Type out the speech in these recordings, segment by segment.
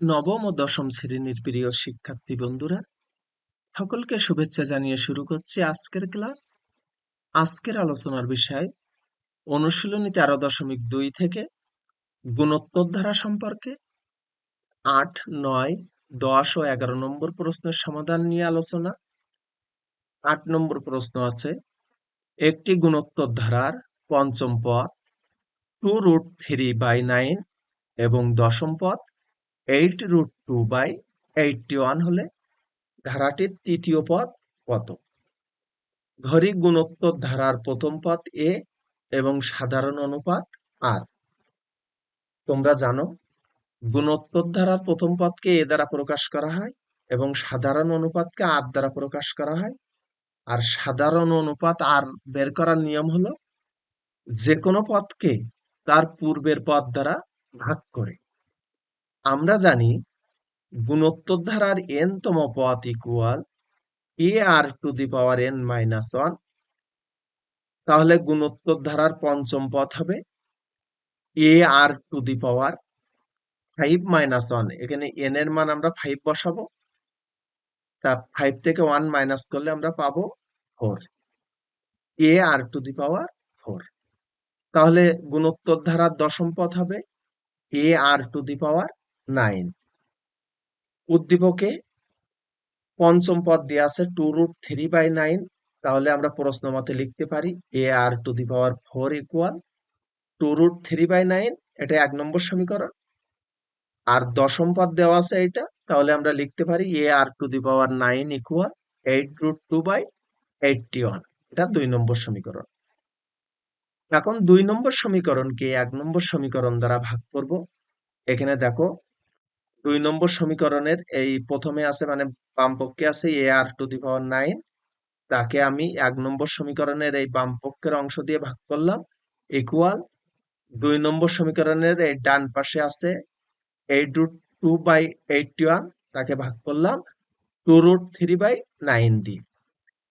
নবম ও দশম শ্রেণির প্রিয় শিক্ষার্থী বন্ধুরা, সকলকে শুভেচ্ছা জানিয়ে শুরু করছি আজকের ক্লাস। আজকের আলোচনার বিষয় অনুশীলনী তেরো দশমিক দুই থেকে গুণোত্তর ধারা সম্পর্কে। আট, নয়, দশ ও এগারো নম্বর প্রশ্নের সমাধান নিয়ে আলোচনা। আট নম্বর প্রশ্ন আছে, একটি গুণোত্তর ধারার পঞ্চম পদ, two root three by nine এবং দশম পদ eight root two by eighty one হলে ধারাটির তৃতীয় পদ কত? ঘড়ি গুণোত্তর ধারার প্রথম পদ এ এবং সাধারণ অনুপাত আর তোমরা জানো, গুণোত্তর ধারার প্রথম পদকে এ দ্বারা প্রকাশ করা হয় এবং সাধারণ অনুপাতকে আর দ্বারা প্রকাশ করা হয়। আর সাধারণ অনুপাত আর বের করার নিয়ম হলো, যে কোনো পদকে তার পূর্বের পদ দ্বারা ভাগ করে। আমরা জানি গুণোত্তর ধারার এন তম পথ equal a r to the power n minus one তাহলে গুণোত্তর ধারার পঞ্চম পথ হবে a r to the power five minus one এখানে এন এর মান আমরা ফাইভ বসাবো। তা ফাইভ থেকে ওয়ান মাইনাস করলে আমরা পাবো four a r to the power four তাহলে গুণোত্তর ধারার দশম পথ হবে a r to the power nine. উদ্দীপকে পঞ্চম পদ দেওয়া আছে two root three by nine তাহলে আমরা প্রশ্ন মতে লিখতে পারি a r to the power four equal two root three by nine এটা এক নম্বর সমীকরণ। আর দশম পদ দেওয়া আছে এটা, তাহলে আমরা লিখতে পারি a r to the power nine equal eight root two by eighty one এটা দুই নম্বর সমীকরণ। এখন দুই নম্বর সমীকরণকে এক নম্বর সমীকরণ দ্বারা ভাগ করব। এখানে দেখো দুই নম্বর সমীকরণের এই প্রথমে আছে মানে বাম পক্ষে আছে এ r to the power nine. তাকে আমি এক নম্বর সমীকরণের এই বাম পক্ষের অংশ দিয়ে ভাগ করলাম। ইকুয়াল দুই নম্বর সমীকরণের এই ডান পাশে আছে eight root two by eighty one তাকে ভাগ করলাম। Two root three by nine দিয়ে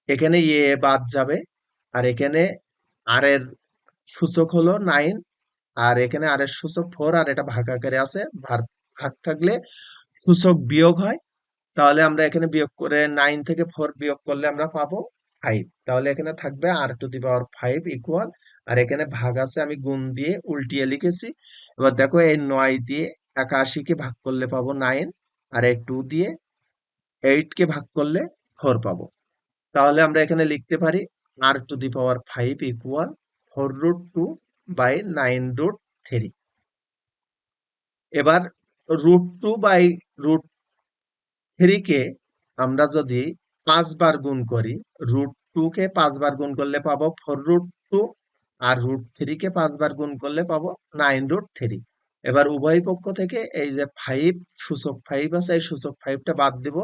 এখানে এ বাদ যাবে। আর এখানে আর এর সূচক হলো নাইন আর এখানে আর এর সূচক ফোর আর এটা ভাগ আকারে আছে ভাগ থাকলে সূচক বিয়োগ হয়, তাহলে আমরা এখানে বিয়োগ করে নাইন থেকে ফোর বিয়োগ করলে আমরা পাবো ফাইভ তাহলে এখানে থাকবে r to the power five equal আর এখানে ভাগ আছে আমি গুণ দিয়ে উল্টিয়ে লিখেছি। এবার দেখো এই নয় দিয়ে একাশিকে ভাগ করলে পাবো নাইন আর এই টু দিয়ে এইট কে ভাগ করলে ফোর পাবো। তাহলে আমরা এখানে লিখতে পারি r to the power five equal four root two by nine root three এবার রুট টু বাই রুট থ্রিকে আমরা যদি পাঁচবার গুণ করি রুট টু কে পাঁচবার গুণ করলে পাবো ফোর রুট টু আর রুট থ্রি কে পাঁচবার গুণ করলে পাবো নাইন রুট থ্রি এবার উভয় পক্ষ থেকে এই যে ফাইভ সূচক ফাইভ আছে, এই সূচক ফাইভটা বাদ দিব।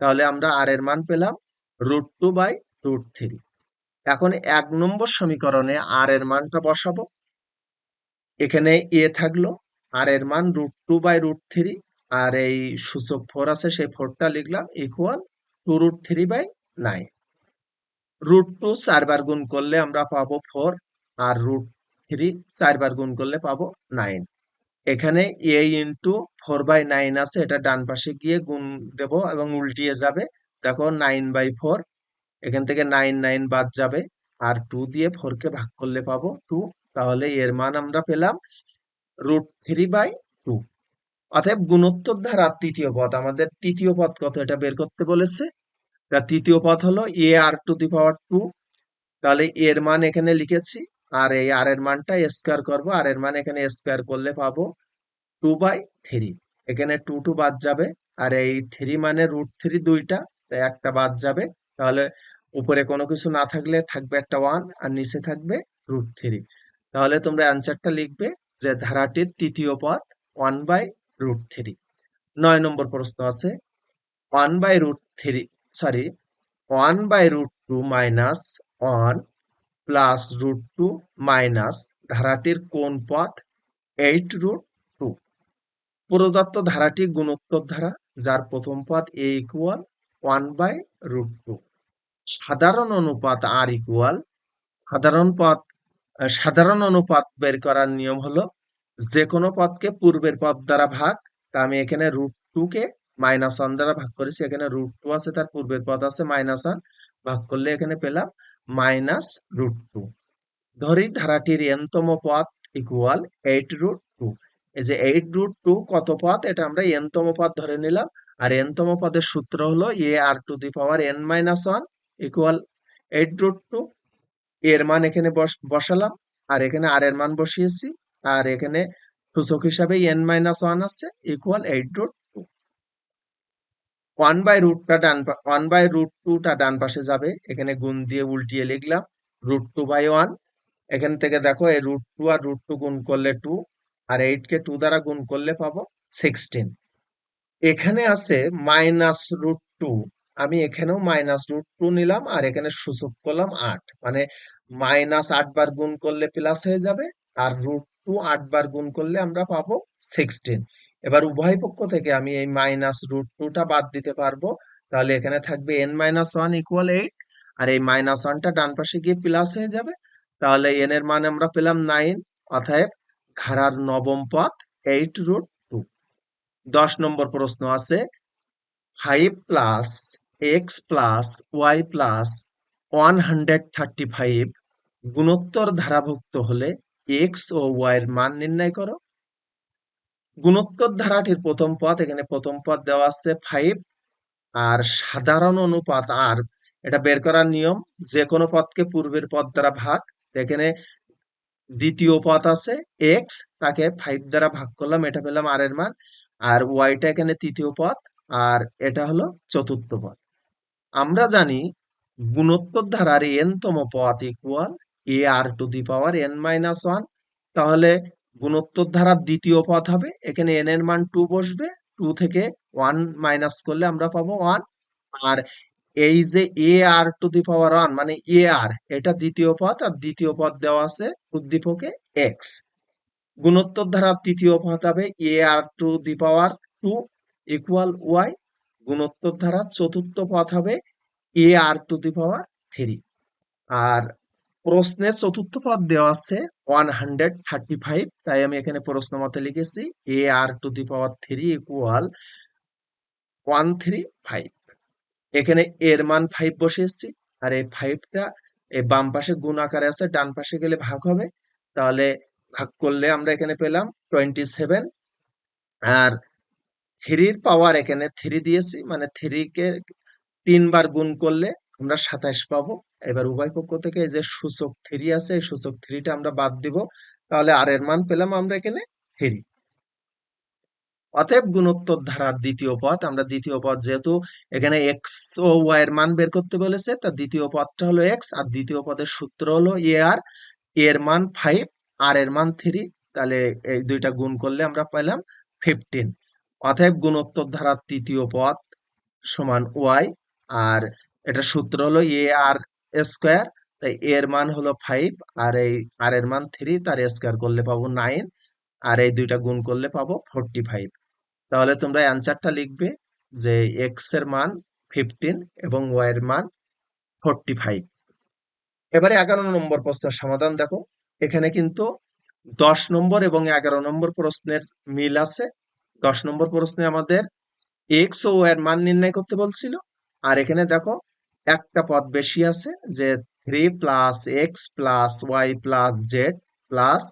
তাহলে আমরা আর এর মান পেলাম root two by root three এখন এক নম্বর সমীকরণে আর এর মানটা বসাবো। এখানে এ থাকল আর এর মান root two by root three আর এই সূচক ফোর আছে, সেই ফোরটা লিখলাম equal two root three by nine root two চারবার গুণ করলে আমরা পাবো ফোর আর রুট থ্রি চারবার গুণ করলে পাবো নাইন এখানে a into four by nine আছে, এটা ডান পাশে গিয়ে গুণ দেব এবং উল্টিয়ে যাবে। দেখো নাইন বাই ফোর এখান থেকে নাইন নাইন বাদ যাবে। আর টু দিয়ে ফোর কে ভাগ করলে পাবো টু তাহলে এর মান আমরা পেলাম রুট থ্রি বাই টু অতএব গুণোত্তর ধারার তৃতীয় পদ, আমাদের তৃতীয় পদ কত এটা বের করতে বলেছে? তার তৃতীয় পদ হলো a r to the power two তাহলে এর মান এখানে লিখেছি, আর এই আর এর মানটা স্কোয়ার করব আর এর মান এখানে স্কোয়ার করলে পাবো টু বাই থ্রি এখানে টু টু বাদ যাবে, আর এই থ্রি মানে রুট থ্রি দুইটা, তাই একটা বাদ যাবে। তাহলে উপরে কোনো কিছু না থাকলে থাকবে একটা ওয়ান আর নিচে থাকবে রুট থ্রি তাহলে তোমরা অ্যান্সারটা লিখবে যে ধারাটির তৃতীয় পদ ওয়ান বাই রুট থ্রি নয় নম্বর প্রশ্ন আছে one by root three sorry one by root two minus one plus root two minus ধারাটির কোন পথ এইট রুট টু প্রদত্ত ধারাটি গুণোত্তর ধারা, যার প্রথম পদ a equal one by root two সাধারণ অনুপাত আর ইকুয়াল সাধারণ পদ সাধারণ অনুপাত বের করার নিয়ম হলো যে কোনো পদকে পূর্বের পদ দ্বারা ভাগ, তা আমি এখানে রুট টু কে মাইনাস ওয়ান দ্বারা ভাগ করেছি, এখানে রুট টু আছে, তার পূর্বের পদ আছে মাইনাস ওয়ান ভাগ করলে এখানে পেলাম মাইনাস রুট টু ধরি ধারাটির এনতম পদ ইকুয়াল এইট রুট টু এই যে এইট রুট টু কত পদ? এটা আমরা এনতম পদ ধরে নিলাম, আর এনতম পদের সূত্র হলো a r to the power n minus one equal eight root two এর মান এখানে বস- বসালাম। আর এখানে আর এর মান বসিয়েছি। আর এখানে সূচক হিসাবে এন মাইনাস ওয়ান আছে equal eight root two one by রুটটা ডান ওয়ান বাই রুট টুটা ডান পাশে যাবে। এখানে গুণ দিয়ে উল্টিয়ে লিখলাম রুট টু বাই ওয়ান এখান থেকে দেখো, এই রুট টু আর রুট টু গুণ করলে টু আর এইট কে টু দ্বারা গুণ করলে পাবো সিক্সটিন এখানে আছে মাইনাস রুট টু আমি এখানেও মাইনাস রুট টু নিলাম, আর এখানে সূচক করলাম আট। মানে মাইনাস আট বার গুণ করলে প্লাস হয়ে যাবে, আর রুট টু আট বার গুণ করলে আমরা পাবো সিক্সটিন এবার উভয় পক্ষ থেকে আমি এই মাইনাস রুট টুটা বাদ দিতে পারব, তাহলে এখানে থাকবে n minus one equal eight আর এই মাইনাস ওয়ানটা ডান পাশে গিয়ে প্লাস হয়ে যাবে, তাহলে এন এর মান আমরা পেলাম নাইন অতএব ধারার নবম পথ এইট রুট টু দশ নম্বর প্রশ্ন আছে five plus x plus y plus one hundred thirty five গুণোত্তর ধারাভুক্ত হলে এক্স ও ওয়াই এর মান নির্ণয় করো। গুণোত্তর ধারাটির প্রথম পদ, এখানে প্রথম পদ দেওয়া আছে ফাইভ আর সাধারণ অনুপাত আর এটা বের করার নিয়ম যে কোনো পদকে পূর্বের পদ দ্বারা ভাগ, এখানে দ্বিতীয় পদ আছে এক্স তাকে ফাইভ দ্বারা ভাগ করলাম, এটা পেলাম আর এর মান, আর ওয়াইটা এখানে তৃতীয় পদ, আর এটা হলো চতুর্থ পদ। আমরা জানি গুণোত্তর ধারার এন তম পদ equal a r to the power n minus one তাহলে গুণোত্তর ধারার দ্বিতীয় পথ হবে, এখানে এন এর মান টু বসবে টু থেকে ওয়ান মাইনাস করলে আমরা পাবো ওয়ান আর এই যে এ r to the power one মানে এ আর এটা দ্বিতীয় পথ আর দ্বিতীয় পথ দেওয়া আছে উদ্দীপকে এক্স গুণোত্তর ধারার তৃতীয় পথ হবে a r to the power two equal y গুণোত্তর ধারার চতুর্থ পথ হবে a r to the power three আর প্রশ্নের চতুর্থ পদ দেওয়া আছে ওয়ান হান্ড্রেড থার্টি ফাইভ তাই আমি এখানে প্রশ্ন মতে লিখেছি a r to the power three equal one three five এখানে এর মান ফাইভ বসিয়েছি, আর এই ফাইভটা এই বাম পাশে গুণ আকারে আছে, ডান পাশে গেলে ভাগ হবে। তাহলে ভাগ করলে আমরা এখানে পেলাম টোয়েন্টি সেভেন আর থ্রির পাওয়ার এখানে থ্রি দিয়েছি মানে থ্রি কে তিনবার গুণ করলে আমরা সাতাশ পাবো। এবার উভয় পক্ষ থেকে যে সূচক থ্রি আছে, এই সূচক থ্রিটা আমরা বাদ দিব। তাহলে আর এর মান পেলাম আমরা এখানে থ্রি অতএব গুণোত্তর ধারার দ্বিতীয় পদ আমরা দ্বিতীয় পদ যেহেতু এখানে এক্স ও ওয়াই এর মান বের করতে বলেছে তার দ্বিতীয় পদটা হলো এক্স আর দ্বিতীয় পদের সূত্র হলো এ আর এর মান ফাইভ আর এর মান থ্রি তাহলে এই দুইটা গুণ করলে আমরা পেলাম ফিফটিন অতএব গুণোত্তর ধারার তৃতীয় পদ সমান ওয়াই আর এটা সূত্র হলো এ আর স্কোয়ার তাই এর মান হলো ফাইভ আর এই আর এর মান থ্রি তার স্কোয়ার করলে পাবো নাইন আর এই দুইটা গুণ করলে পাবো ফোরটি ফাইভ তাহলে তোমরা অ্যান্সারটা লিখবে যে এক্সের মান ফিফটিন এবং ওয়াই এর মান ফোরটি ফাইভ এবারে এগারো নম্বর প্রশ্নের সমাধান দেখো। এখানে কিন্তু দশ নম্বর এবং এগারো নম্বর প্রশ্নের মিল আছে। দশ নম্বর প্রশ্নে আমাদের এক্স ও ওয়াই এর মান নির্ণয় করতে বলছিল। আর এখানে দেখো একটা পদ বেশি আছে যে three plus x plus y plus z plus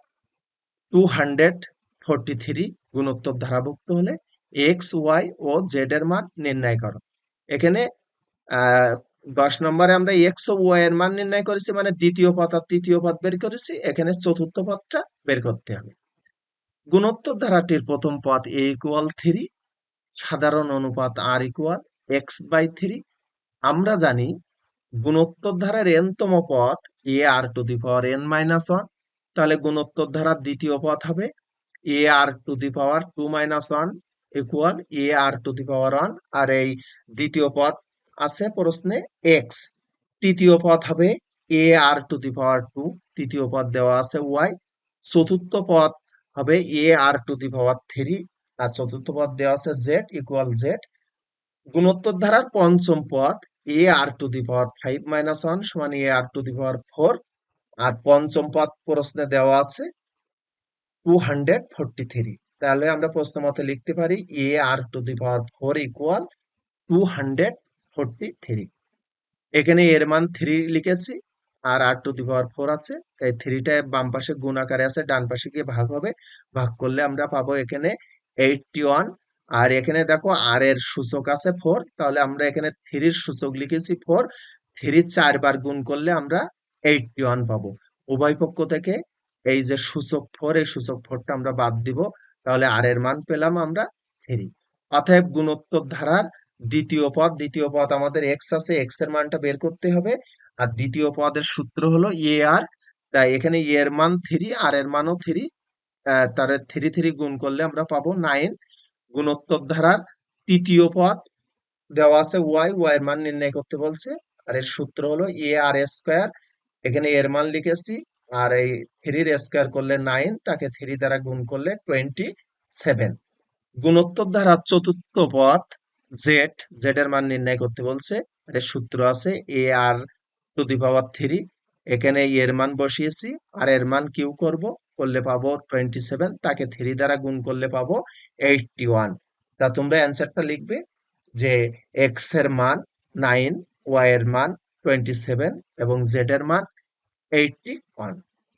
two hundred forty three গুণোত্তর ধারাভুক্ত হলে এক্স ওয়াই ও জেড এর মান নির্ণয় করো। এখানে দশ নম্বরে আমরা এক্স ও ওয়াই এর মান নির্ণয় করেছি মানে দ্বিতীয় পদ আর তৃতীয় পদ বের করেছি, এখানে চতুর্থ পদটা বের করতে হবে। গুণোত্তর ধারাটির প্রথম পদ এ ইকুয়াল থ্রি সাধারণ অনুপাত r equal x by three আমরা জানি গুণোত্তর ধারার এনতম পদ a r to the power n minus one তাহলে গুণোত্তর ধারার দ্বিতীয় পথ হবে a r to the power two minus one equal a r to the power one আর এই দ্বিতীয় পথ আছে প্রশ্নে এক্স তৃতীয় পথ হবে a r to the power two তৃতীয় পদ দেওয়া আছে ওয়াই চতুর্থ পদ হবে a r to the power three আর চতুর্থ পদ দেওয়া আছে জেড ইকুয়াল জেড গুণোত্তর ধারার পঞ্চম পদ a r to the power five minus one সমান a r to the power four আর পঞ্চম পদ প্রশ্নে দেওয়া আছে টু হান্ড্রেড ফোরটি থ্রি তাহলে আমরা প্রশ্ন মতে লিখতে পারি a r to the power four equal two hundred forty three এখানে এর মান থ্রি লিখেছি, আর আর টু দি পাওয়ার ফোর আছে, তাই থ্রিটা বাম পাশে গুণ আকারে আছে, ডান পাশে গিয়ে ভাগ হবে। ভাগ করলে আমরা পাবো এখানে এইটটি ওয়ান আর এখানে দেখো আর এর সূচক আছে ফোর তাহলে আমরা এখানে থ্রির সূচক লিখেছি ফোর থ্রি চারবার গুণ করলে আমরা এইটটি ওয়ান পাবো। উভয় পক্ষ থেকে এই যে সূচক ফোর এই সূচক ফোরটা আমরা বাদ দিব, তাহলে আর এর মান পেলাম আমরা থ্রি অতএব গুণোত্তর ধারার দ্বিতীয় পদ দ্বিতীয় পদ আমাদের এক্স আছে এক্সের মানটা বের করতে হবে। আর দ্বিতীয় পদের সূত্র হলো এ আর তাই এখানে এ এর মান থ্রি আর এর মানও থ্রি তার থ্রি থ্রি গুণ করলে আমরা পাবো নাইন গুণোত্তর ধারার তৃতীয় পদ দেওয়া আছে ওয়াই ওয়াই এর মান নির্ণয় করতে বলছে। আর এর সূত্র হলো এ আর স্কোয়ার। এখানে এর মান লিখেছি। আর এই থ্রির স্কোয়ার করলে নাইন তাকে থ্রি দ্বারা গুণ করলে টোয়েন্টি সেভেন গুণোত্তর ধারার চতুর্থ পদ জেড জেড এর মান নির্ণয় করতে বলছে। এর সূত্র আছে এ r to the power three এখানে এর মান বসিয়েছি। আর এর মান কিউ করব? করলে পাবো টোয়েন্টি সেভেন তাকে থ্রি দ্বারা গুণ করলে পাবো এইটটি ওয়ান তা তোমরা অ্যান্সারটা লিখবে যে এক্সের মান নাইন ওয়াই এর মান টোয়েন্টি সেভেন এবং জেড এর মান এইটটি ওয়ান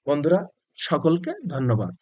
বন্ধুরা, সকলকে ধন্যবাদ।